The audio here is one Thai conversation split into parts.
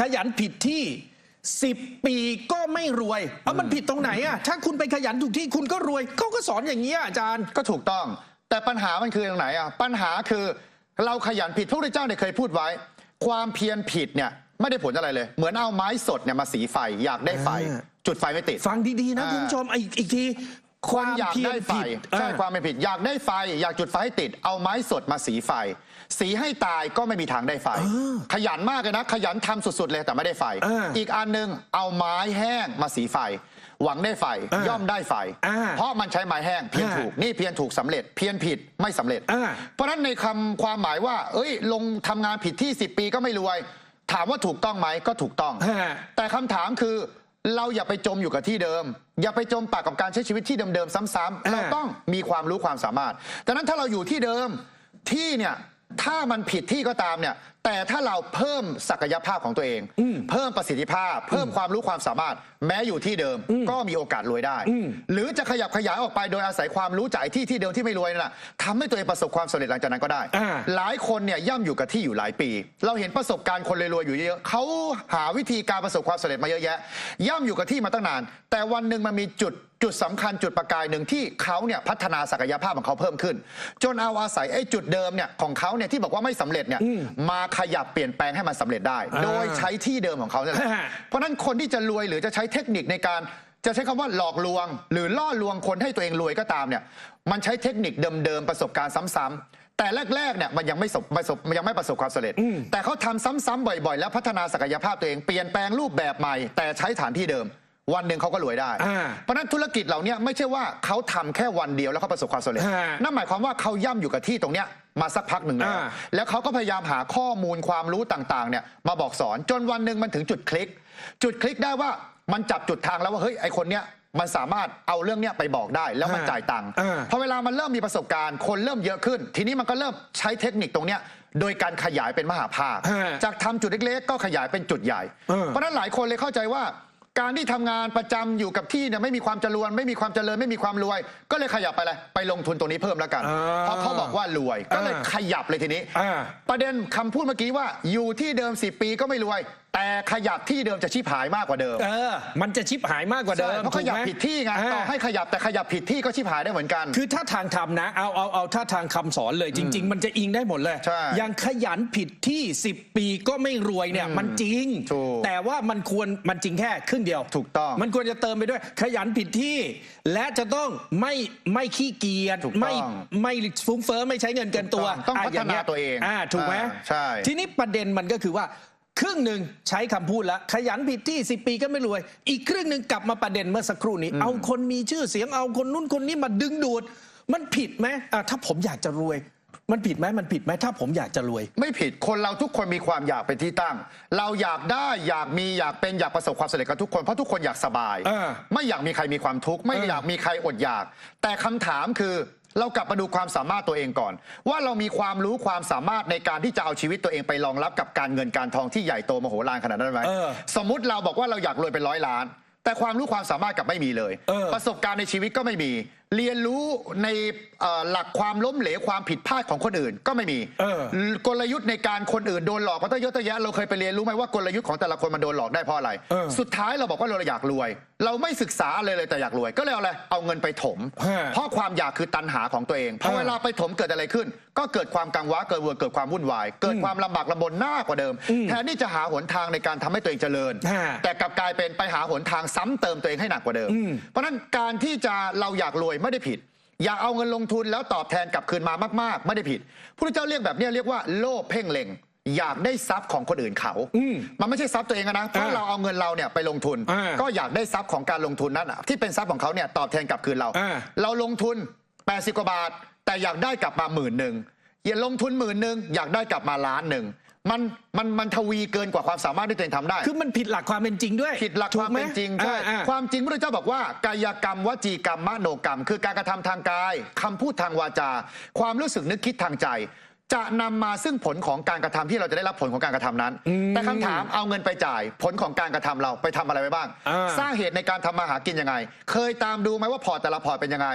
ขยันผิดที่สิบปีก็ไม่รวย เอามันผิดตรงไหนอะ ถ้าคุณไปขยันถูกที่คุณก็รวย เขาก็สอนอย่างนี้ยอาจารย์ ก็ถูกต้อง แต่ปัญหามันคือตรงไหนอะ ปัญหาคือเราขยันผิดพระพุทธเจ้าเนี่ยเคยพูดไว้ ความเพียรผิดเนี่ยไม่ได้ผลอะไรเลย เหมือนเอาไม้สดเนี่ยมาสีไฟอยากได้ไฟอ่าจุดไฟไม่ติด ฟังดีๆนะอ่าคุณผู้ชมอีกอี กทีคนอยากเพียได้รไฟผิดใช่อ่าความเป็นผิด อยากได้ไฟ อยากจุดไฟให้ติด เอาไม้สดมาสีไฟ สีให้ตายก็ไม่มีทางได้ไฟ ขยันมากเลยนะ ขยันทำสุด ๆ เลยแต่ไม่ได้ไฟอ่าอีกอันหนึงเอาไม้แห้งมาสีไฟ หวังได้ไฟอ่าย่อมได้ไฟอ่าเพราะมันใช้ไม้แห้งเพียนอ่าถูกนี่เพียนถูกสำเร็จ เพียนผิดไม่สำเร็จอ่าเพราะฉะนั้นในคำความหมายว่า เอ้ย ลงทำงานผิดที่ 10 ปีก็ไม่รวย ถามว่าถูกต้องไหมก็ถูกต้องฮะแต่คำถามคือ เราอย่าไปจมอยู่กับที่เดิม อย่าไปจมปากกับการใช้ชีวิตที่เดิมๆซ้ำๆเราต้องมีความรู้ความสามารถดังนั้นถ้าเราอยู่ที่เดิมที่เนี่ยถ้ามันผิดที่ก็ตามเนี่ยแต่ถ้าเราเพิ่มศักยภาพของตัวเอง เพิ่มประสิทธิภาพ เพิ่มความรู้ความสามารถ แม้อยู่ที่เดิมก็มีโอกาสรวยได้ หรือจะขยับขยายออกไปโดยอาศัยความรู้จากไอ้ที่ที่เดิมที่ไม่รวยนั่นแหละทำให้ตัวเองประสบความสำเร็จหลังจากนั้นก็ได้อ่าหลายคนเนี่ยย่ำอยู่กับที่อยู่หลายปี เราเห็นประสบการณ์คนรวยๆอยู่เยอะๆเขาหาวิธีการประสบความสำเร็จมาเยอะแยะ ย่ำอยู่กับที่มาตั้งนาน แต่วันหนึ่งมันมีจุดจุดสำคัญจุดประกายหนึ่งที่เขาเนี่ยพัฒนาศักยภาพของเขาเพิ่มขึ้น จนเอาอาศัยไอ้จุดเดิมเนี่ยของเขาเนี่ยที่บอกว่าไม่สำเร็จเนี่ยมาขยับเปลี่ยนแปลงให้มันสำเร็จได้อ่าโดยใช้ที่เดิมของเขาเนี่ยแหละฮะเพราะฉะนั้นคนที่จะรวยหรือจะใช้เทคนิคในการจะใช้คำว่าหลอกลวง หรือล่อลวงคนให้ตัวเองรวยก็ตามเนี่ยมันใช้เทคนิคเดิมๆประสบการณ์ซ้ำๆแต่แรกๆเนี่ยมันยังไม่ประสบประสบมันยังไม่ประสบความสำเร็จ แต่เขาทำซ้ำๆบ่อยๆ แล้วพัฒนาศักยภาพตัวเองเปลี่ยนแปลงรูปแบบใหม่ แต่ใช้ฐานที่เดิม วันหนึ่งเขาก็รวยได้อ่าเพราะฉะนั้นธุรกิจเหล่าเนี้ไม่ใช่ว่าเขาทำแค่วันเดียวแล้วเขาประสบความสำเร็จฮะนั่นหมายความว่าเขาย่ำอยู่กับที่ตรงเนี้ยมาสักพักหนึ่งแล้วอ่าแล้วเขาก็พยายามหาข้อมูลความรู้ต่างๆเนี่ยมาบอกสอนจนวันหนึ่งมันถึงจุดคลิก จุดคลิกได้ว่ามันจับจุดทางแล้วว่าเฮ้ยไอคนเนี้ยมันสามารถเอาเรื่องเนี้ยไปบอกได้แล้วมันอ่าจ่ายตังค์อ่าพอเวลามันเริ่มมีประสบการณ์ คนเริ่มเยอะขึ้น ทีนี้มันก็เริ่มใช้เทคนิคตรงเนี้ยโดยการขยายเป็นมหาภาคฮะจากทำจุดเล็กๆ ก็ขยายเป็นจุดใหญ่เออเพราะฉะนั้นหลายคนเลยเข้าใจว่า การที่ทำงานประจำอยู่กับที่เนี่ยไม่มีความเจริญไม่มีความเจริญไม่มีความรวย ก็เลยขยับไปเลยไปลงทุนตรงนี้เพิ่มแล้วกันอ่าเพราะเขาบอกว่ารวยก็เลยอ่าขยับเลยทีนี้อ่าประเด็นคำพูดเมื่อกี้ว่าอยู่ที่เดิม 10 ปีก็ไม่รวย แต่ขยับที่เดิมจะชีพหายมากกว่าเดิมเออ มันจะชิบหายมากกว่าเดิมใช่เพราะขยับถูกไหมผิดที่ไงอ่าต่อให้ขยับแต่ขยับผิดที่ก็ชีพหายได้เหมือนกัน คือถ้าทางทำนะ เอาเอาเอาถ้าทางคำสอนเลยจริง ๆ มันจะอิงได้หมดเลยใช่อย่างขยันผิดที่ 10 ปีก็ไม่รวยเนี่ย มันจริง ถูกแต่ว่ามันควรมันจริงแค่ครึ่งเดียวถูกต้องมันควรจะเติมไปด้วย ขยันผิดที่ และจะต้องไม่ไม่ขี้เกียจถูกต้องไม่ไม่ฟุ้งเฟ้อไม่ใช้เงินเกินตัวต้องะพัฒนาย่งเงี้ยตัวเองอ่าถูกไหมอ่าใช่ ทีนี้ประเด็นมันก็คือว่า ครึ่งหนึ่งใช้คำพูดแล้วขยันผิดที่ 10 ปีก็ไม่รวย อีกครึ่งหนึ่งกลับมาประเด็นเมื่อสักครู่นี้ เอาคนมีชื่อเสียงเอาคนนู้นคนนี้มาดึงดูด มันผิดไหมอะถ้าผมอยากจะรวย มันผิดไหมมันผิดไหมถ้าผมอยากจะรวย ไม่ผิดคนเราทุกคนมีความอยากเป็นที่ตั้ง เราอยากได้อยากมีอยากเป็นอยากประสบความสำเร็จกับทุกคนเพราะทุกคนอยากสบาย เออไม่อยากมีใครมีความทุกข์ไม่เอออ อยากมีใครอดอยาก แต่คำถามคือ เรากลับมาดูความสามารถตัวเองก่อน ว่าเรามีความรู้ความสามารถในการที่จะเอาชีวิตตัวเองไปรองรับกับการเงินการทองที่ใหญ่โตมโหฬารขนาดนั้นไหมเออสมมุติเราบอกว่าเราอยากรวยเป็นร้อยล้าน แต่ความรู้ความสามารถกลับไม่มีเลยเออประสบการณ์ในชีวิตก็ไม่มี เรียนรู้ในเอ่อหลักความล้มเหลวความผิดพลาดของคนอื่นก็ไม่มีเออกลยุทธ์ในการคนอื่นโดนหลอกมาตั้งเยอะตั้งแยะเราเคยไปเรียนรู้ไหมว่ากลยุทธ์ของแต่ละคนมันโดนหลอกได้เพราะอะไรเออสุดท้ายเราบอกว่าเราอยากรวย เราไม่ศึกษาอะไรเลยแต่อยากรวย ก็เลยเอาอะไรเอาเงินไปถมฮะเพราะความอยากคือตันหาของตัวเองพอเออเวลาไปถมเกิดอะไรขึ้น ก็เกิดความกังวะเกิดเวอร์เกิดความวุ่นวาย เกิดความลำบากลำบนหน้ากว่าเดิม แทนที่จะหาหนทางในการทำให้ตัวเองเจริญฮะแต่กลับกลายเป็นไปหาหนทางซ้ำเติมตัวเองให้หนักกว่าเดิม เพราะฉะนั้นการที่จะเราอยากรวยไม่ได้ผิด อยากเอาเงินลงทุนแล้วตอบแทนกลับคืนมามาก ๆ ไม่ได้ผิดพระเจ้าเรียกแบบเนี้ยเรียกว่าโลภเพ่งเล็งอยากได้ทรัพย์ของคนอื่นเขา มันไม่ใช่ทรัพย์ตัวเองอะนะเพราะอ่าเราเอาเงินเราเนี่ยไปลงทุนอ่าก็อยากได้ทรัพย์ของการลงทุนนั้นอะที่เป็นทรัพย์ของเขาเนี่ยตอบแทนกลับคืนเราอ่าเราลงทุน 80 กว่าบาท แต่อยากได้กลับมาหมื่นหนึ่งอย่าลงทุนหมื่นหนึ่งอยากได้กลับมาล้านหนึ่ง มันมันมันทวีเกินกว่าความสามารถที่ตัวเองทำได้ คือมันผิดหลักความเป็นจริงด้วยผิดหลักความเป็นจริงถูกไหมใช่อ่าความจริงพระเจ้าบอกว่า กายกรรมวจีกรรมมโนกรรม คือการกระทำทางกายคำพูดทางวาจา ความรู้สึกนึกคิดทางใจ จะนำมาซึ่งผลของการกระทำที่เราจะได้รับผลของการกระทำนั้น แต่คำถามเอาเงินไปจ่าย ผลของการกระทำเราไปทำอะไรไว้บ้างอ่าสร้างเหตุในการทำมาหากินยังไง เคยตามดูไหมว่าพอร์ตแต่ละพอร์ตเป็นยังไง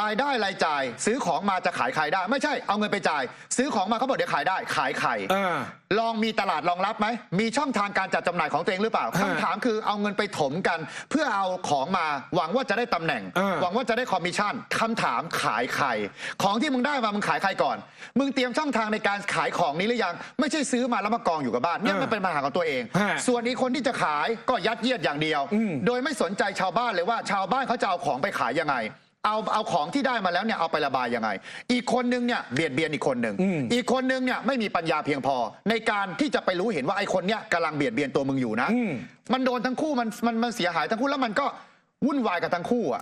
รายได้รายจ่าย ซื้อของมาจะขายใครได้ ไม่ใช่เอาเงินไปจ่าย ซื้อของมาเขาบอกเดี๋ยวขายได้ ขายไข่อ่า ลองมีตลาดรองรับไหม มีช่องทางการจัดจำหน่ายของตัวเองหรือเปล่าฮะคำถามคือเอาเงินไปถมกัน เพื่อเอาของมาหวังว่าจะได้ตำแหน่งอ่าหวังว่าจะได้คอมมิชชั่นคำถามขายใคร ของที่มึงได้มามึงขายใครก่อน มึงเตรียมช่องทางในการขายของนี้หรือยัง ไม่ใช่ซื้อมาแล้วมากองอยู่กับบ้านเนี่ยอ่ามัมันเป็นปัญหาของตัวเองฮะส่วนอีกคนที่จะขายก็ยัดเยียดอย่างเดียวอืมโดยไม่สนใจชาวบ้านเลยว่าชาวบ้านเขาจะเอาของไปขายยังไง เอาเอาของที่ได้มาแล้วเนี่ยเอาไประบายยังไง อีกคนนึงเนี่ยเบียดเบียนอีกคนหนึ่งอืมอีกคนนึงเนี่ยไม่มีปัญญาเพียงพอ ในการที่จะไปรู้เห็นว่าไอ้คนเนี่ยกำลังเบียดเบียนตัวมึงอยู่นะอืมมันโดนทั้งคู่มันมันมันเสียหายทั้งคู่แล้วมันก็วุ่นวายกับทั้งคู่อะ